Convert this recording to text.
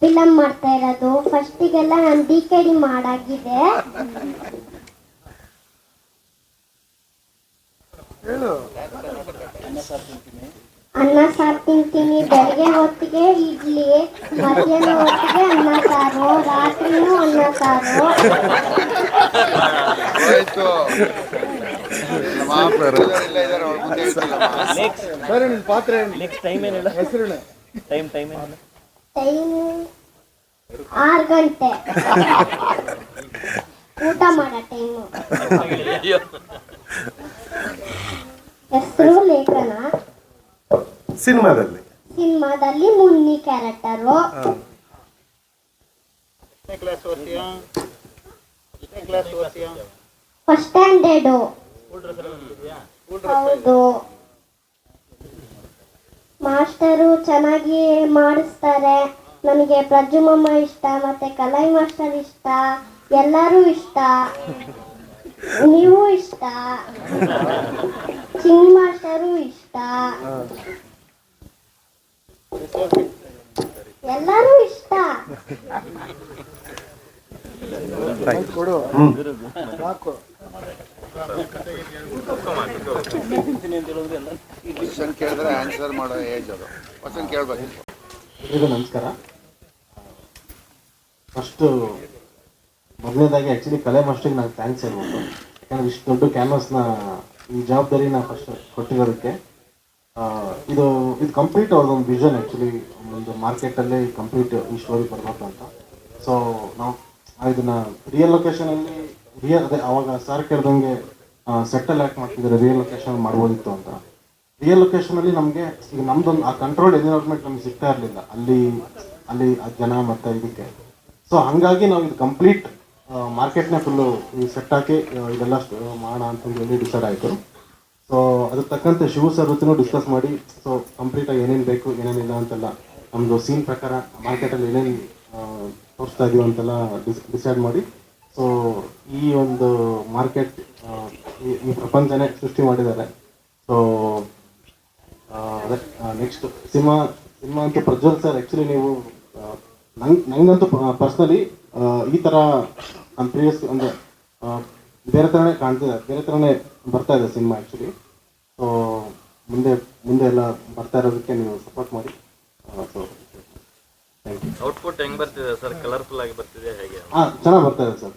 Film ಮಾಡ್ತಾ ಇರೋದು. ಫಸ್ಟಿಗೆಲ್ಲ ನಾನು ಡಿ ಕೆ ಡಿ ಮಾಡಾಗಿದೆ. ಅನ್ನ ಸಾರು ತಿಂತೀನಿ. ಬೆಳಗ್ಗೆ ಹೊತ್ತಿಗೆ ಇಡ್ಲಿ ಮಧ್ಯಾಹ್ನ ಹೊತ್ತಿಗೆ ಅನ್ನ ಸಾರು ರಾತ್ರಿನೂ ಅನ್ನ ಸಾರು. ಸರಿ. ನಿನ್ ಪಾತ್ರೆ ನೆಕ್ಸ್ಟ್ ಟೈಮ್ ಏನಿಲ್ಲ. ಹೆಸರು ಟೈಮ್ ಟೈಮ್ ಏನಿಲ್ಲ. ಟೈಮ್ ಆರು ಗಂಟೆ. ಊಟ ಮಾಡೋ ಟೈಮು. ಹೆಸರು ಲೇಖನ? ಸಿನಿಮಾದಲ್ಲಿ. ಸಿನಿಮಾದಲ್ಲಿ ಮುನ್ನಿ ಕ್ಯಾರೆಕ್ಟರು. ಫಸ್ಟ್ ಸ್ಟ್ಯಾಂಡರ್ಡು ಹೌದು. ಮಾಸ್ಟರು ಚೆನ್ನಾಗಿ ಮಾಡಿಸ್ತಾರೆ. ನನಗೆ ಪ್ರಜುಮಮ್ಮ ಇಷ್ಟ ಮತ್ತೆ ಕಲೈ ಮಾಸ್ಟರ್ ಇಷ್ಟ ಎಲ್ಲರೂ ಇಷ್ಟ. ನೀವು ಇಷ್ಟ. ಚಿಂಗ್ ಮಾಸ್ಟರು ಇಷ್ಟ. ಎಲ್ಲರೂ ಇಷ್ಟ. ಕೊಡು. ಸಾಕು. ಕ್ವಶನ್ ಕೇಳಿದ್ರೆ ಆನ್ಸರ್ ಮಾಡೋ ಏಜ್ ಅದು. ಕ್ವಶನ್ ಕೇಳ್ಬೇಕು. ನಮಸ್ಕಾರ. ಫಸ್ಟು ಮೊದಲನೇದಾಗಿ ಆ್ಯಕ್ಚುಲಿ ಕಲೆ ಮಾಸ್ಟ್ರಿಗೆ ನಾನು ಥ್ಯಾಂಕ್ಸ್ ಹೇಳ್ಬೋದು ಯಾಕಂದ್ರೆ ಇಷ್ಟು ದೊಡ್ಡ ಕ್ಯಾನ್ವಸ್ನ ಈ ಜವಾಬ್ದಾರಿ ನಾನು ಫಸ್ಟ್ ಕೊಟ್ಟಿರೋದಕ್ಕೆ ಇದು ಇದು ಕಂಪ್ಲೀಟ್ ಅವ್ರದ್ದೊಂದು ವಿಷನ್ ಆ್ಯಕ್ಚುಲಿ ಒಂದು ಮಾರ್ಕೆಟಲ್ಲೇ ಕಂಪ್ಲೀಟ್ ಈ ಸ್ಟೋರಿ ಬರಬೇಕು ಅಂತ. ಸೊ ನಾವು ಇದನ್ನ ರಿಯಲ್ ಲೊಕೇಶನಲ್ಲಿ ಅದೇ ಅವಾಗ ಸರ್ ಕೇಳ್ದಂಗೆ ಸೆಟಲ್ ಆಕ್ಟ್ ಮಾಡ್ತಿದ್ದಾರೆ ರಿಯಲ್ ಲೊಕೇಶನ್ ಮಾಡ್ಬೋದಿತ್ತು ಅಂತ. ರಿಯಲ್ ಲೊಕೇಶನಲ್ಲಿ ನಮಗೆ, ಈಗ ನಮ್ದೊಂದು, ಆ ಕಂಟ್ರೋಲ್ ಎನ್ವಿರಾನ್ಮೆಂಟ್ ನಮ್ಗೆ ಸಿಗ್ತಾ ಇರಲಿಲ್ಲ. ಅಲ್ಲಿ ಅಲ್ಲಿ ಆ ಜನ ಮತ್ತೆ ಇದಕ್ಕೆ. ಸೊ ಹಾಗಾಗಿ ನಾವು ಇದು ಕಂಪ್ಲೀಟ್ ಮಾರ್ಕೆಟ್ನೇ ಫುಲ್ಲು ಈ ಸೆಟ್ ಹಾಕಿ ಇದೆಲ್ಲ ಮಾಡ ಮಾಡೋಣ ಅಂತಂದು ಹೇಳಿ ಡಿಸೈಡ್ ಆಯಿತು. ಸೊ ಅದ್ರ ತಕ್ಕಂತೆ ಶಿವ ಸರ್ ಜೊತೆನೂ ಡಿಸ್ಕಸ್ ಮಾಡಿ ಸೊ ಕಂಪ್ಲೀಟಾಗಿ ಏನೇನು ಬೇಕು ಏನೇನಿಲ್ಲ ಅಂತೆಲ್ಲ ನಮ್ಮದು ಸೀನ್ ಪ್ರಕಾರ ಮಾರ್ಕೆಟಲ್ಲಿ ಏನೇನು ತೋರಿಸ್ತಾ ಇದೀವಿ ಅಂತೆಲ್ಲ ಡಿಸ್ ಡಿಸೈಡ್ ಮಾಡಿ. ಸೊ ಈ ಒಂದು ಮಾರ್ಕೆಟ್ ಈ ಪ್ರಪಂಚನೇ ಸೃಷ್ಟಿ ಮಾಡಿದ್ದಾರೆ. ಸೊ ಅದೇ ನೆಕ್ಸ್ಟ್ ಸಿನಿಮಾ ಸಿನಿಮಾ ಅಂತೂ ಪ್ರಜ್ವಲ್ ಸರ್ ಆ್ಯಕ್ಚುಲಿ ನೀವು ನಂಗೆ ನನಗಂತೂ ನಂಗಂತೂ ಪರ್ಸ್ನಲಿ ಈ ಥರ ನಮ್ಮ ಪ್ರೀವಿಯಸ್ ಅಂದರೆ ಬೇರೆ ಥರನೇ ಕಾಣ್ತಿದೆ ಬೇರೆ ಥರನೇ ಬರ್ತಾ ಇದೆ ಸಿನಿಮಾ ಆ್ಯಕ್ಚುಲಿ ಸೊ ಮುಂದೆ ಮುಂದೆ ಎಲ್ಲ ಬರ್ತಾ ಇರೋದಕ್ಕೆ ನೀವು ಸಪೋರ್ಟ್ ಮಾಡಿ. ಸೊ ಔಟ್ಪುಟ್ ಹೆಂಗೆ ಬರ್ತಿದೆ ಸರ್ ಕಲರ್ಫುಲ್ ಆಗಿ ಬರ್ತಿದೆ ಹೇಗೆ? ಹಾಂ ಚೆನ್ನಾಗಿ ಬರ್ತಾ ಇದೆ ಸರ್